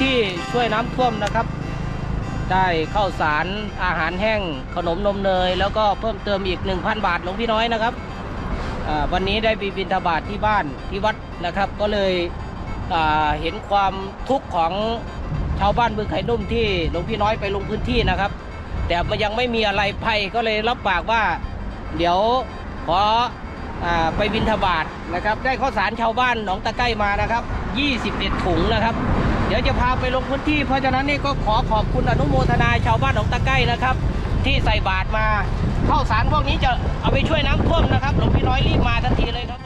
ที่ช่วยน้ำท่วมนะครับ ได้ข้าวสารอาหารแห้งขนมนมเนย แล้วก็เพิ่มเติมอีก 1,000 บาทหลวงพี่น้อยนะครับวันนี้ได้ไปบิณฑบาทที่บ้านที่วัดนะครับ ก็เลยเห็นความทุกข์ของชาวบ้านบึงไข่นุ่มที่หลวงพี่น้อยไปลงพื้นที่นะครับ แต่มันยังไม่มีอะไรภัยก็เลยรับปากว่า เดี๋ยวขออไปบินทบาทนะครับ ได้ข้าวสารชาวบ้านหนองตะไก้มานะครับ 21ถุงนะครับ เดี๋ยวจะพาไปลงพื้นที่ เพราะฉะนั้นนี่ก็ขอขอบคุณอนุโมทนาชาวบ้านหนองตะไก้นะครับ ที่ใส่บาตรมาข้าวสารพวกนี้จะเอาไปช่วยน้ำท่วมนะครับหลวงพี่น้อยรีบมาทันทีเลยครับ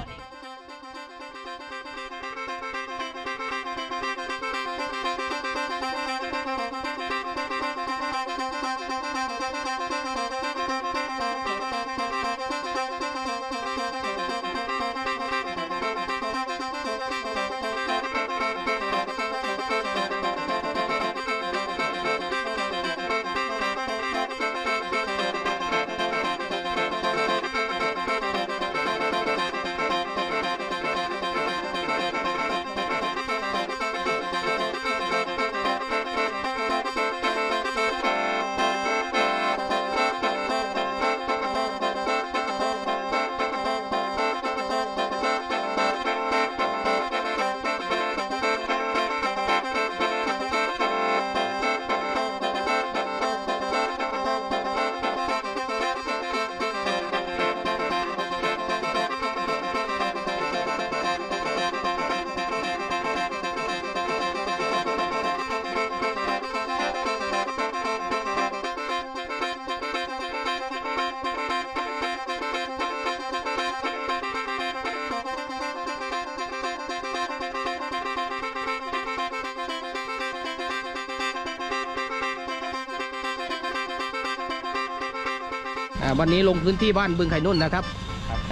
อ่าวันนี้ลงพื้นที่บ้านบึงไข่นุ่นนะครับ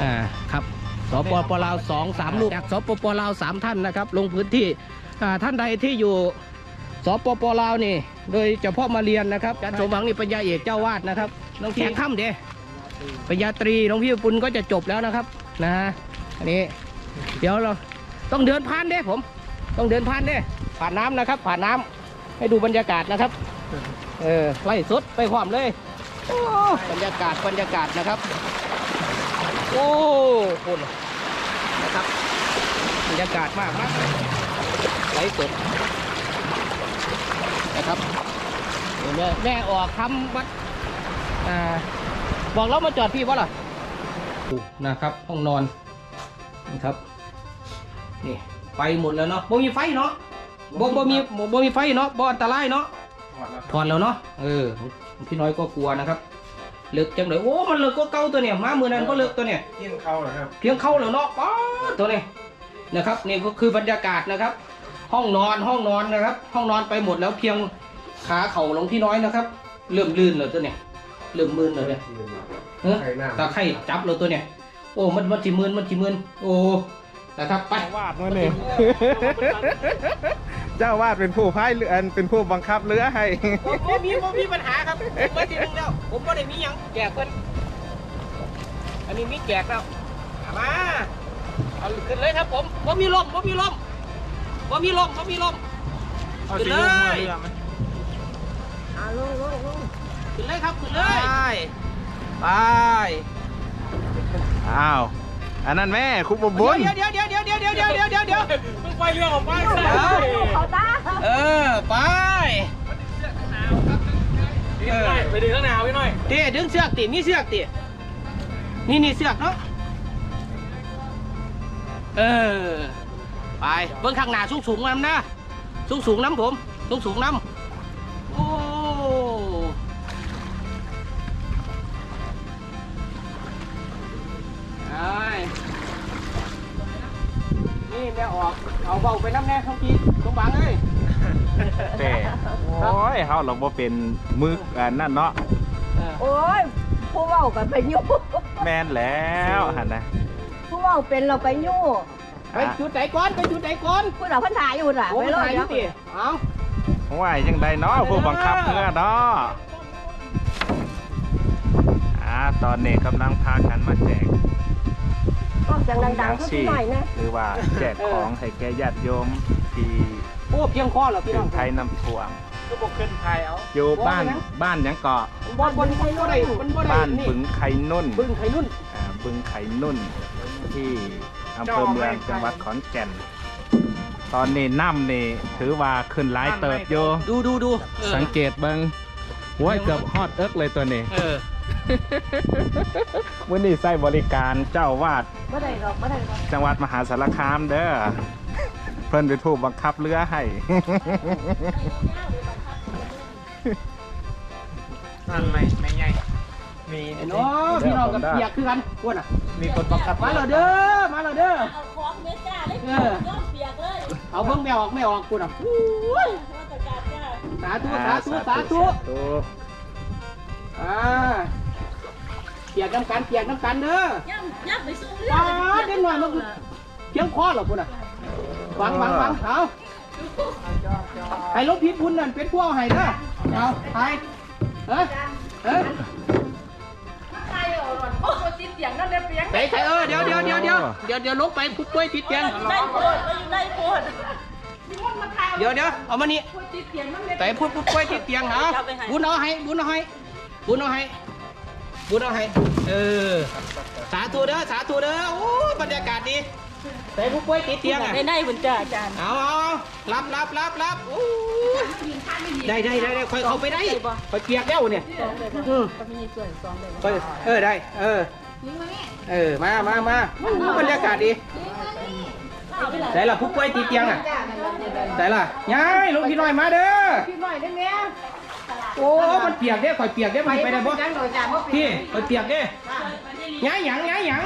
อ่าครับสปปลาวสองสามลูกจากสปปลาวสามท่านนะครับ ลงพื้นที่อ่าท่านใดที่อยู่สปปลาวนี่ โดยเฉพาะมาเรียนนะครับอาจารย์สมหวังนี่ปัญญาเอกเจ้าวาดนะครับน้องแขกค่ำเด้ปัญญาตรีน้องพี่ปุณก็จะจบแล้วนะครับนะฮะอันนี้ เดี๋ยวเราต้องเดินผ่านเด้ผม ต้องเดินผ่านเด้ผ่านน้ำนะครับ ผ่านน้ำให้ดูบรรยากาศนะครับ เออไล่สดไปความเลยโอ้ บรรยากาศบรรยากาศนะครับ โอ้คุณนะครับบรรยากาศมากมากไล่สดนะครับเดี๋ยวแม่แม่ออกคำวัดอ่าบอกเรามาจอดพี่วะล่ะนะครับ ห้องนอนนะครับนี่ไปหมดแล้วเนาะบ่มีไฟเนาะบ่บ่มีบ่มีไฟเนาะบ่อันตรายเนาะ ถอดแล้วเนาะเออพี่น้อยก็กลัวนะครับเลิกจังเลยโอ้มันเลิกก็เก่าตัวเนี่ยมามือนั้นก็เลิกตัวเนี่ยเที่ยงเข้าเหรอครับเพียงเข้าแล้วเนาะป๊าดตัวนี้นะครับนี่ก็คือบรรยากาศนะครับ ห้องนอนห้องนอนนะครับ ห้องนอนไปหมดแล้วเพียงขาเข่าลงพี่น้อยนะครับเริ่มลื่นแล้วตัวเนี่ยเริ่มมืนเลยเนี่ยเฮ้ยไข่หน้าตาไข่จับแล้วตัวเนี่ยโอ้มันมันจิมืนมันจิมืนโอ้นะครับไปวาดมาเนี่ย เจ้าวาดเป็นผู้พายเรือเป็นผู้บังคับเรือให้ ผมบ่มีบ่มีปัญหาครับผมมาทีนึงแล้ว ผมบ่ได้มีหยังแจกเพิ่นอันนี้มีแจกแล้วเอามาเอาขึ้นเลยครับผมบ่มีลมบ่มีลมบ่มีลมบ่มีลมขึ้นเลยอ่าลงลงลงขึ้นเลยครับขึ้นเลยไปอ้าว อันนั้นแม่คุบบุญเดี๋ยวเดี๋ยวเดี๋ยวเดี๋ยวเดี๋ยวเดี๋ยวเดี๋ยวเดี๋ยวเดี๋ยวเดี๋ยวมึง ไปเรื่อองบ้านลูกเขาตาเออ ไปเออไปดึงข้างหนาวไปหน่อยเดี๋ยวดึงเสือกติมีเสือกตินี่นี่เสือกเนาะ เออ ไป เบิ้งข้างหน้าสูงสูงน้ำนะ สูงสูงๆน้ำผม สูงสูงๆน้ำ ยเฮาเราบ่เป็นมืออันนั่นเนาะเออโอ้ยผู้เว้ากันไปยู่แม่นแล้วหันนะผู้เว้าเป็นเราไปยู่ไปจุดไหนก่อนไปจุดไหนก่อนผู้เราพันถ่ายอยู่น่ะโอ้ไปยเลยถ่ายอเดี๋ยู่ยวดิเอาว่ายังไดเนาะผู้บังคับเรือเนาะอ่าตอนนี้กำลังพากันมาแจกก็จังดังๆเขาชีหน่อยนะหรือว่าแจกของให้แก่ญาติโยมที่โอ้อ้เพียงพอเหรอพี่ขึ้น้อนงไทยน้ำท่วม ก็บอกขึ้นไทยเอาอยู่บ้านบ้านหยังเกาะบนบนมันบ่ได้มันบ่ได้บ้านนี่บึงไข่นุ่นบึงไข่นุ่นอ่าบึงไข่นุ่นที่อำเภอเมืองจังหวัดขอนแก่น ตอนนี้น้ำนี่ถือว่าขึ้นหลายเติบโยดูดูดูเออสังเกตเบิงโว้ยเกือบฮอดเอิกเลยตัวนี้ เออวันนี้ใส่บริการเจ้าวาดไม่ได้หรอกไม่ได้หรอกจังหวัดมหาสารคามเด้อ เพิ่นไปถูกบังคับเรือให้ นั่นไม่ไม่ใหญ่มีเนาะพี่น้องกับเปียกคือกันกวนอะ มีคนบังคับมาแล้วเด้อ มาแล้วเด้อ เอาของเมจ้าเลยเออย้อมเปียกเลยเอาเบิ่งแมวออกแมวออกกวนอะมาตรการจ้าสาธุสาธุสาธุอ่าเปียกน้ำกันเปียกน้ำกันเด้อ ย่ำย่ำไปสู้เรือป้าดเด็กหน่อยมันเพียงคอเหรอคุณอะฟังฟังฟังเอาไอ้ลบพิษบุญนั่นเป็นพวกไห้เด้อ เอาไปเฮ้ยเฮ้ยโอ้ติดเสียงนั่นเลยเปียกไปไปเออเดี๋ยวเดี๋ยวเดี๋ยวเดี๋ยวเดี๋ยวเดี๋ยวลงไปผู้ป่วยติดเตียงได้โพดไปอยู่ได้โพดเดี๋ยวเดี๋ยวเอามานี่แต่พูดผู้วยติดเตียงเอบุญเอาให้บุญเอาให้บุญเอาให้บุญเอาให้เออสาธุเด้อสาธุเด้อโอ้บรรยากาศดี แต่ผู้ป่วยติดเตียงอะ ได้ได้บุญจ้าอาจารย์เอาเอารับรับรับรับโอ้ยได้ได้ได้ได้คอยเข้าไปได้คอยเปียกแล้วเนี่ยอืมก็มีส่วนสองเลยคอยเออได้ เออเออมามามาบรรยากาศดีไหนล่ะผู้ป่วยติดเตียงอะไหนล่ะยายลูกพี่น้อยมาเด้อพี่น้อยได้ไหมโอ้ มันเปียกเด้ข่อยเปียกเด้มันไปได้บ่ยังโดยจานว่าพี่ข่อยเปียกเด้ย้ายหยังย้ายหยัง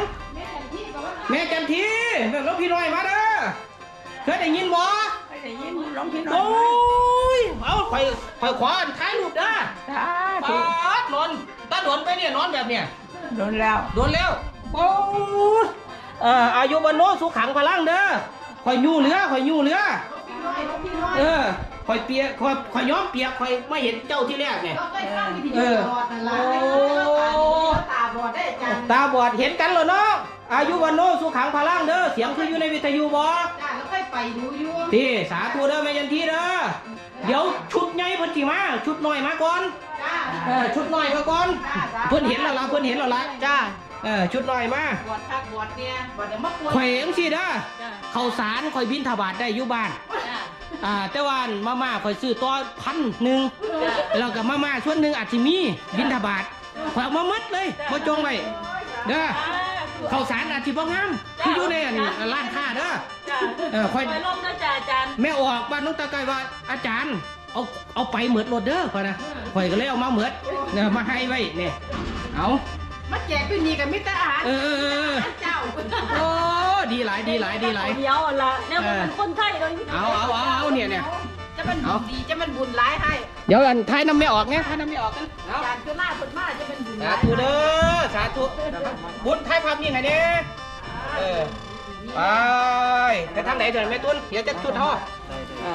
แม่จันทีลูกพี่น้อยมาเด้อเคยได้ยินบ่ได้ยินร้องพี่น้อยโอ้ยเอาข่อยข่อยขวาถ่ายรูปเด้อจ้าปาดนอนตาโดนไปเนี่ยนอนแบบเนี้ยโดนแล้ว โดนแล้วโอ้ยเอ่ออายุวันโนสุขังพลังเด้อข่อยยู่เหลือข่อยยู่เหลือ เออข่อยเปียกข่อยข่อยย้อมเปียกข่อยไม่เห็นเจ้าที่แรกเนี่ยเออตาบอดได้จานตาบอดเห็นกันเหรอเนาะ อายุวันโนสุขังพลังเด้อเสียงคืออยู่ในวิทยุบอจ้าแล้วค่อยไปดูอยู่พี่สาธุเด้อแม่ยันทีเด้อเดี๋ยวชุดใหญ่เพิ่นสิมา ชุดน้อยมาก่อนจ้าเออชุดน้อยมาก่อน เพิ่นเห็นแล้วล่ะเพิ่นเห็นแล้วล่ะจ้าเออชุดน้อยมาบอดคักบอดเนี่ยบอดเดี๋ยวมาปวดข่อยจังซี่เด้อจ้าข้าวสารข่อยบินทบาทได้อยู่บ้านจ้าอ่าแต่ว่ามาม่าข่อยซื้อต่อพันหนึ่งแล้วก็มาม่าส่วนหนึ่งอาจจะมีบินทบาทข่อยเอามาหมัดเลยบ่จงไว้เด้อ ข้าวสารอาจจะบ่งามคืออยู่ในอันร้านค้าเด้อ จ้าเออข่อยไปลมนะจ้าอาจารย์ แม่ออกบ้านน้องตาไก่ว่าอาจารย์ เอาเอาไปเหมือดรถเด้อข่อยนะข่อยก็เลยเอามาเหมือดเนี่ยมาให้ไว้เนี่ยเอามาแจกพี่นี่กับมิตรอาหารเออเออเออเจ้าโอ้ดีหลายดีหลายดีหลาย เดียวอะละเนี่ยมันเป็นคนไทยเลยเอาเอาเอาเอาเนี่ยเนี่ย จะมันบุญดีจะมันบุญร้ายให้เดี๋ยวอันท้ายน้ำไม่ออกไงท้ายน้ำไม่ออกกันเอา จานคือหน้าคนมาจะเป็นบุญ สาร้ายธุเด้อสาธุบุญท้ายภาพนี่ไงเนี่ยเออไปไปทางไหนเถิดแม่ตุ้นเดี๋ยวจะจุดท่ออะ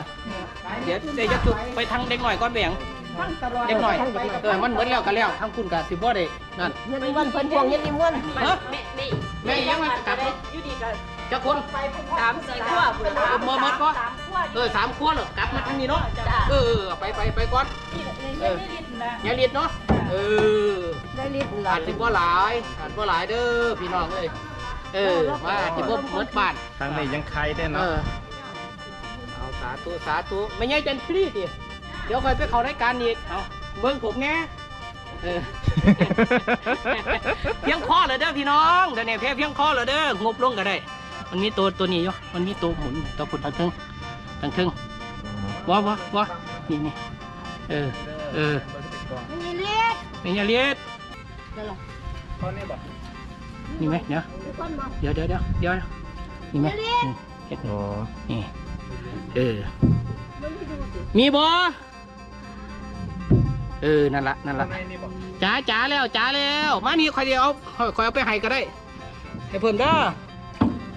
เดี๋ยวเดี๋ยวจะจุดไปทางเด็กหน่อยก่อนแบ่งทั้งตลอดเด็กหน่อยเออมันเหมือนแล้วกันแล้วทางคุณกับสิบ่ได้นั่นเงินวันเพิ่นพวงเงินนิมนต์เฮ้ยแม่นี่แม่ยังมากลับอยู่ดีกันจะคนสามสี่ขั้วบุญเมื่อเมื่อก็สามขั้วเออสามคนเหรอกลับมาทางนี้เนาะจ้าเออไปไปไปก่อนนี่นี่นี่นี่นะอย่าเลียดเนาะเออ ได้ลิตรหลาอาจสิบ่หลายอาจบ่หลายเด้อพี่น้องเอ้ยเออมาอาจสิบ่เหมือนบ้านทางนี้ยังใครได้เอเนาะอเอาสาธุสาธุไม่ใช่จันทรีดิเดี๋ยวคอยไปเข้ารายการอีกเอาเบิ่งผมแง่เออ เพียงคอเลยเด้อพี่น้องเดี๋ยวนี้เพียงเพียงคอเลยเด้องบลงก็ได้ มันมีตัวตัวนี้อยู่มันมีตัวหมุนตัวพุ่นทางครึ่งทางครึ่งว้าว้าว้านี่นี่เออเออมีเลียดเป็นยาเลียด ตอนนี้บอกนี่ไหมเดี๋ยวเดี๋ยวเดี๋ยวเดี๋ยวเดี๋ยวนี่ไหมนี่เห็ดโอ้นี่เออมีบ่เออนั่นละนั่นละในนี่บอกจ๋าจ๋าแล้วจ๋าแล้วมานี่คอยเดียวเอาคอยเอาไปให้ก็ได้ ให้เพิ่มเด้อ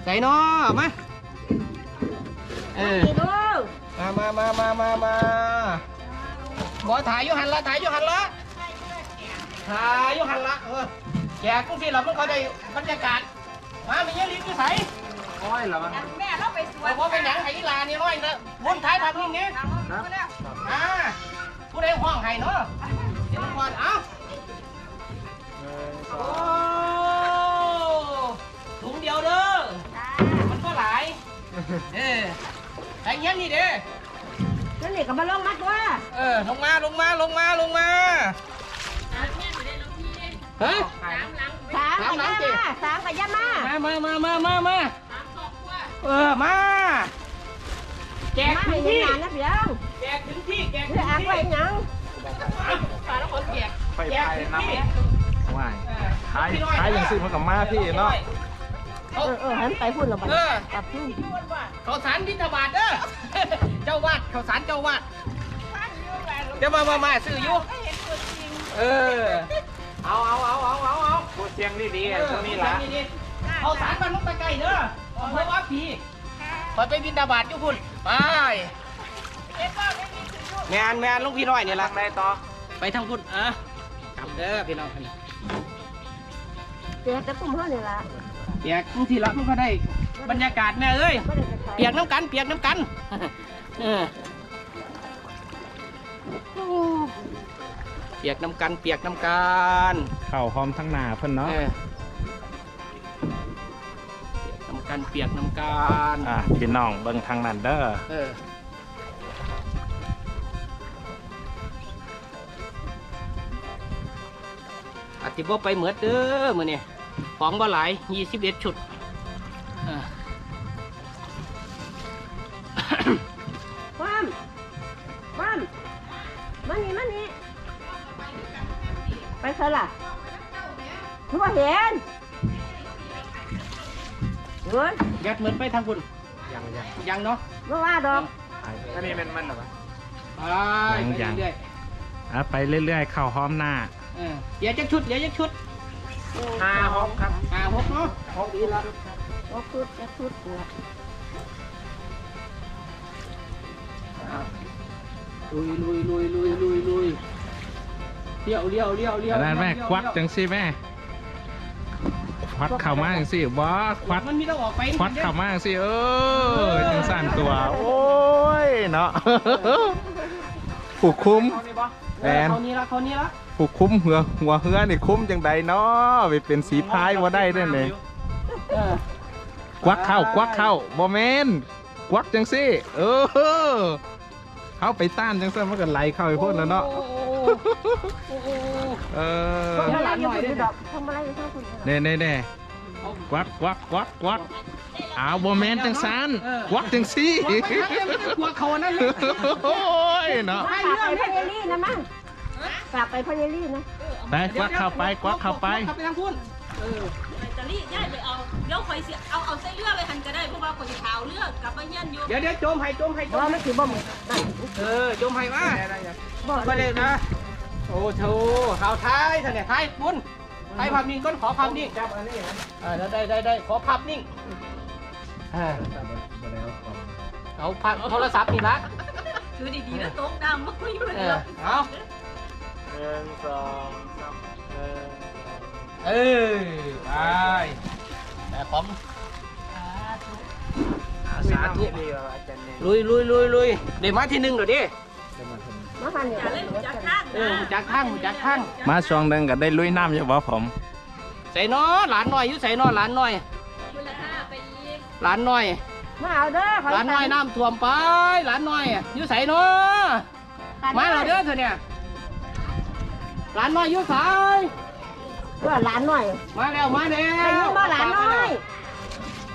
ใส่น้อมาเออดูมามามามามามาบอถ่ายอยู่หันละถ่ายอยู่หันละ ถ่ายอยู่หันละเออแจกกุ้งสิเรามันเขาได้บรรยากาศ มามีเยอะลิ้นที่ใสโอ้ยเหรอมันแม่เราไปสวแต่นว่าเป็นหยังไห้อีหลานี่น้อยนะวนท้ายทางนี้นี่อ่าผู้ใดห้องไห้เนาะเดี๋ยวก่อนเอ้าโอ้ถุงเดียวเด้อมันก็หลาย เออไอ้เงี้ยนี่เด้นั่นนี่ก็มาลงมัดว่าเออลงมาลงมาลงมาลงมาเฮ้ยสามกับยามาสามกับยามามามามามามามาเออ มาแจกมาถึให้งเห็นที่งานนะเพียงแจกถึงที่แจกเพื่ถึองอักที่ไว้ยังปลาต้องคนแจกไปแจกไทยถึงน้ำที่ว่ายเออขายขายอย่างสิมันกับมาพี่เนาะเออเออหันไปพูดเราไปเออ กลับขึ้นข้าวสารบิณฑบาตเด้อ เจ้าวาดข้าวสารเจ้าวาดเดี๋ยวมามามาซื้ออยู่เออ เอาเอาเอาเอาเอาเอาพูดเสียงดีๆตรงนี้ละเอาสารมันลงไปไกลเด้อเพราะว่าผีคอยไปบินดาบาดอยู่พุ่นไปแมนแมนลุงพี่น้อยนี่ละทางใดต่อ ไปทางพุ่นอะกลับเด้อพี่น้องเจ๊จะกุ้มเขาเนี่ยละเปียกบางทีละมันก็ได้บรรยากาศแม่เอ้ยไม่ได้จะใส่เปียกน้ำกันเปียกน้ำกันเออ เปียกน้ำกันเปียกน้ำกันเข่าพร้อมทั้งหนาเพิ่นเนาะเออเปียกน้ำกันเปียกน้ำกันอะพี่น้องเบิ่งทางนั้นเด้อเอออาจจะบ่ไปเหมือดเด้อมื้อนี้ของบ่หลาย21ชุด เงินยัดเหมือนไปทางคุณยังยังยังเนาะไม่ว่าดอกอันนี้มันมันเหรอไปไปเรื่อยอะไปเรื่อยๆเข่าพร้อมหน้าๆเออเดี๋ยวจะชุดเดี๋ยวจะชุดห้าหกครับอ่าหกเนาะหกดีละโอ้คุดจะคุดเนี่ยลุยลุยลุยลุยลุยลุยเลี้ยวเลี้ยวเลี้ยวเลี้ยวอันนั้นแม่เลี้ยควักจังสิแม่ ควักเข่ามาจังสิบอสควักมันมีต้องออกไปควักเข่ามาจังสิเออจังสั่นตัว โอ้ยเนาะผูกคุ้มเอานี่บ่แมนเขานี้ละเขานี้ละผูกคุ้มหัวหัวเฮือนี่คุ้มจังใดเนาะไปเป็นสีพายว่าได้เด้อเนี่ยเออควักเข้าควักเข้าบ่แม่นควักจังสิเออเข้าไปต้านจังซั่นมันก็ไหลเข้าไปพ่นแล้วเนาะโอ้โหโอ้โห เออทำอะไรอยู่คุณดอกทำอะไรอยู่ทั้งคุณเน่เน่เน่ควักควักควักควักอ้าวบ่แมนจังซันควักจังสิกลัวไปทางเดียวไม่ได้กลัวเขานนั้นเลยโอ้ยเนาะกลับไปพญาลี่นะมั้งกลับไปพญาลี่นะไปควักเข้าไปควักเข้าไปควักไปทางพุ่นเออจะรีบย้ายไปเอาเดี๋ยวคอยเสียเอาเอาเส้นเลือดไปหันก็ได้เพราะว่าคนที่ขาเลือดกลับมาเยี่ยนอยู่เดี๋ยวเดี๋ยวโจมให้โจมให้โจว่ามไม่ถือบ่มนั่นเออโจมให้มาบ่ไปเลยนะ โอ้โถข่าวท้ายท่านเนี่ยท้ายคุณท้ายภาพนิ่งก้นขอภาพนิ่งจับอันนี้นะอ่าได้ได้ได้ขอภาพนิ่งอ่าเอาภาพเอาโทรศัพท์นี่ละคือดีๆนะโต๊ะดำไม่อยู่เลยเออเอาหนึ่งสองสามเออเออไปแต่ผมอ่าสาธุดีว่าอาจารย์เนี่ยลุยลุยลุยลุยเดี๋ยวมาที่หนึ่งเดี๋ยวดิมาหันเนี่ยอย่าเล่นจากข้างเออจากข้างจากข้างมาช่วงหนึงก็ได้ลุยน้ำอยู่บ่ผมใส่นอหลานหน่อยอยู่ใส่นอหลานหน่อยคุณละห้าไปอีกหลานหน่อยมาเอาเด้อหลานน้อยน้ำท่วมไปหลานน้อยอยู่ใส่เนาะมาเราเด้อเถอะเนี่ยหลานน้อยอยู่ใส่เพื่อหลานหน่อยมาแล้วมาแล้ไปวยิงบ่หลานน้อย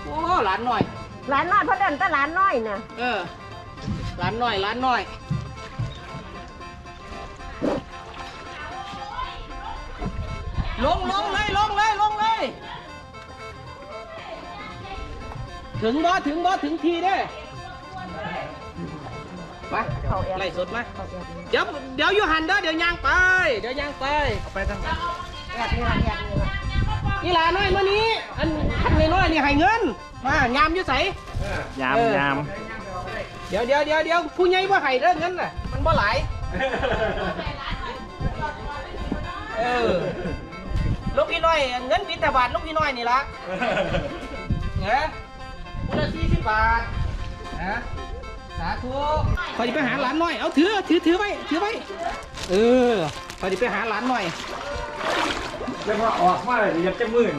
โอ้หลานน้อย หลานน้อยเพราะเดินแต่หลานน้อยน่ะเออหลานน้อยหลานน้อย ลงลงเลยลงเลยลงเลย ถึงบ่ถึงบ่ถึงทีเด้อมาเขาแอบไล่สดมาเขาแอบเดี๋ยวเดี๋ยวอยู่หันเด้อเดี๋ยวย่างไป เดี๋ยวย่างไปไปทางไหนแอบนี่ละแอบนี่ละนี่หลาน้อยมื่อนี้ อันทันน้อยๆนี่ให้เงิน มายามอยู่ใสยามเออยามเดี๋ยวเดี๋ยวเดี๋ยวเดี๋ยวผู้ใหญ่บ่ให้เด้อเงินน่ะมันบ่หลาย เออลูกพี่น้อย เงินบิณฑบาตลูกพี่น้อยนี่ละเนี่ยผู้คนละสี่สิบบาทนะสาธุคอยจะไปหาหลานหน่อย เอาถือถือถือไว้ถือไว้ เออคอยจะไปหาหลานหน่อยแล้วพอออกมาเลยยับจะมื่น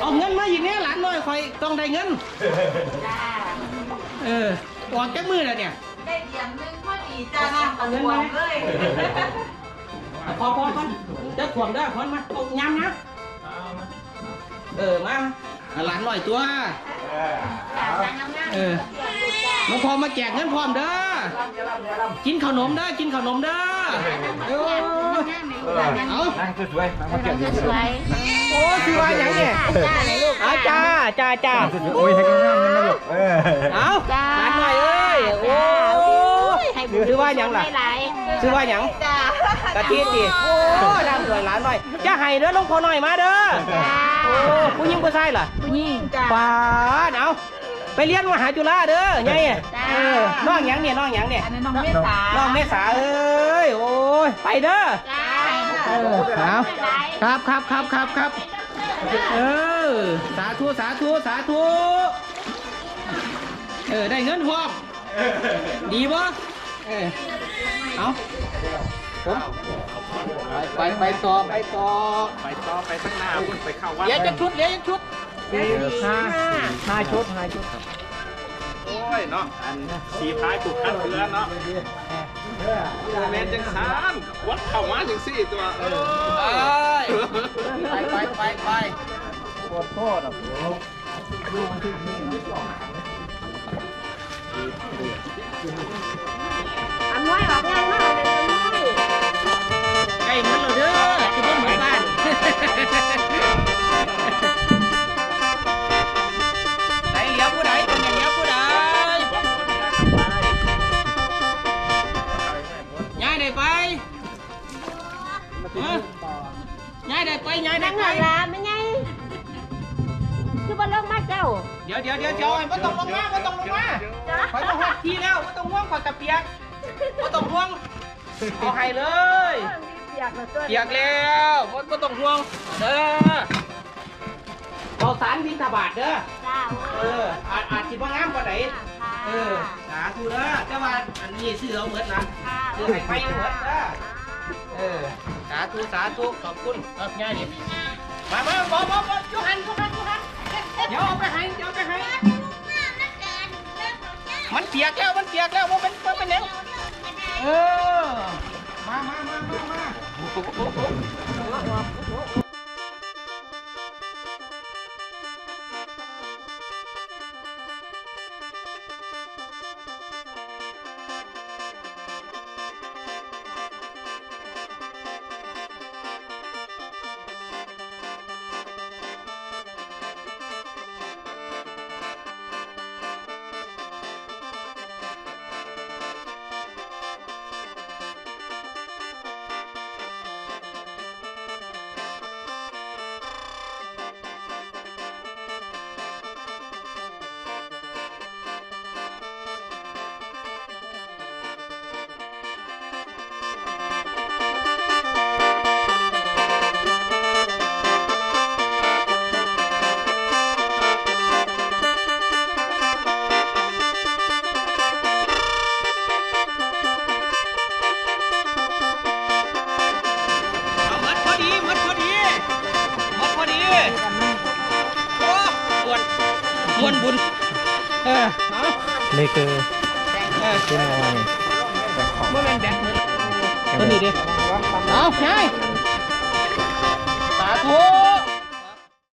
เอาเงินมาอีกเนี่ยหลานหน่อยคอยต้องได้เงิน เออออกจากมือแล้วเนี่ย ได้เดียมนึงพอดีจ้าน้ำตะลวงเลยเอา พอพอก่อนเดี๋ยวถ่วงได้พอนมาเอายำนะเออมาเอาหลานหน่อยตัว เออน้องพอมาแจกเงินพร้อมเด้อกินขนมเด้อกินขนมเด้อเออเอานั่งสวยๆนั่งมาเก็บอยู่สวยโอ้ชื่อว่าอย่างเนี่ยจ้าเลยลูกเอาจ้าจ้าจ้าโอ้ยให้งามๆนะลูกเออเอาจ้าหลานหน่อยเอ้ยโอ้ให้บุญชื่อว่าหยังล่ะหลาย ชื่อว่าหยังจ้ากะทิติโอ้ดังสวยหลานหน่อยจะให้เด้อน้องพอหน่อยมาเด้อจ้าโอ้ผู้หญิงผู้ชายล่ะผู้หญิงจ้าปานเอาไปเรียนมหาจุฬาเด้อไงจ้าเออน้องหยังเนี่ยน้องหยังเนี่ยอันนั้นน้องเมษาน้องเมษาเอ้ยโอ้ยไปเด้อจ้าเออเอาครับครับครับครับครับเออสาธุสาธุสาธุเออได้เงินพร้อมดีบ่ เออเอาผมไปไปไปต่อไปต่อไปต่อไปข้างหน้าพุ่นไปเข้าวัดเดี๋ยวจะชุดเดี๋ยวจะชุดห้าห้าชุดห้าชุดครับโอ้ยเนาะอันสีพายถูกคัดเรือเนาะแมนจังสานวัดเข้ามาจังสี่ตัวเออไปไปไปไปปวดโทษอะอันน้อยออกงานมากเปียกแล้วไม่ต้องห่วงเด้อเอาสารบินทบาทเด้อ จ้าเออ อาจอาจสิบ่งามกว่าไหนเออ สาธุเด้อแต่ว่าอันนี้ซื้อเอาเหมือนนะซื้อให้ไปเอาเหมือนเด้อ เออ สาธุสาธุขอบคุณครับง่ายดิมามาบอบอบอยุหันยุหันยุหันเดี๋ยวเอาไปให้เดี๋ยวเอาไปให้ มันเปียกแล้วมันเปียกแล้วว่าเป็นว่าเป็นแนวเออ มามามามามา 怖っ怖っ怖っ怖っ。